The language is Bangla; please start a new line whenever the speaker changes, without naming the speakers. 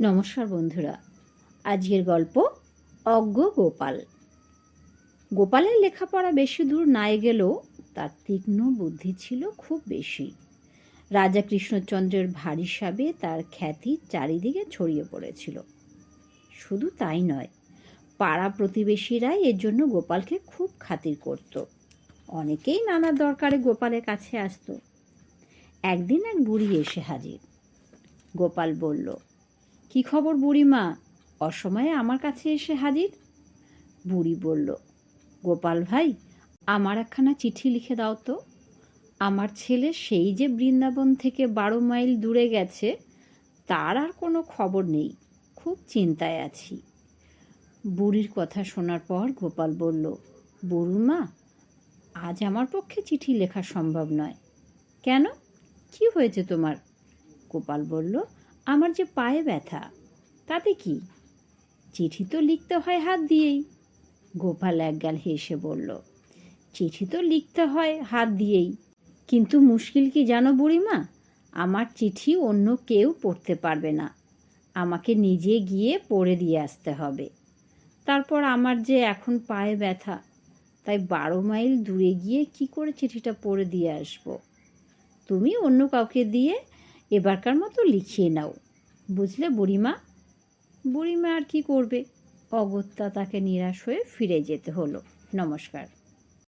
নমস্কার বন্ধুরা। আজকের গল্প অজ্ঞ গোপাল। গোপালের লেখাপড়া বেশি দূর নাই গেলেও তার তীক্ষ্ণ বুদ্ধি ছিল খুব বেশি। রাজা কৃষ্ণচন্দ্রের ভারী সাবে তার খ্যাতি চারিদিকে ছড়িয়ে পড়েছিল। শুধু তাই নয়, পাড়া প্রতিবেশীরাই এর জন্য গোপালকে খুব খাতির করত। অনেকেই নানা দরকারে গোপালের কাছে আসতো। একদিন এক বুড়ি এসে হাজির। গোপাল বলল কি খবর বুড়িমা? অসময়ে আমার কাছে এসে হাজির? বুড়ি বলল, গোপাল ভাই, আমার একখানা চিঠি লিখে দাও তো। আমার ছেলে সেই যে বৃন্দাবন থেকে বারো মাইল দূরে গেছে, তার আর কোনো খবর নেই, খুব চিন্তায় আছি। বুড়ির কথা শোনার পর গোপাল বলল, বুড়িমা, আজ আমার পক্ষে চিঠি লেখা সম্ভব নয়। কেন? কি হয়েছে তোমার? গোপাল বলল আমার যে পায়ে ব্যথা, তাতে কি? চিঠি তো লিখতে হয় হাত দিয়েই। গোপাল একগাল হেসে বলল, চিঠি তো লিখতে হয় হাত দিয়েই। কিন্তু মুশকিল কি জানো বুড়িমা? আমার চিঠি অন্য কেউ পড়তে পারবে না। আমাকে নিজে গিয়ে পড়ে দিয়ে আসতে হবে। তারপর আমার যে এখন পায়ে ব্যথা, তাই বারো মাইল দূরে গিয়ে কি করে চিঠিটা পড়ে দিয়ে আসব? তুমি অন্য কাউকে দিয়ে এবারকার মতো লিখিয়ে নাও। বুঝলে বুড়িমা? বুড়িমা আর কি করবে? অগত্যা তাকে নিরাশ হয়ে ফিরে যেতে হলো। নমস্কার।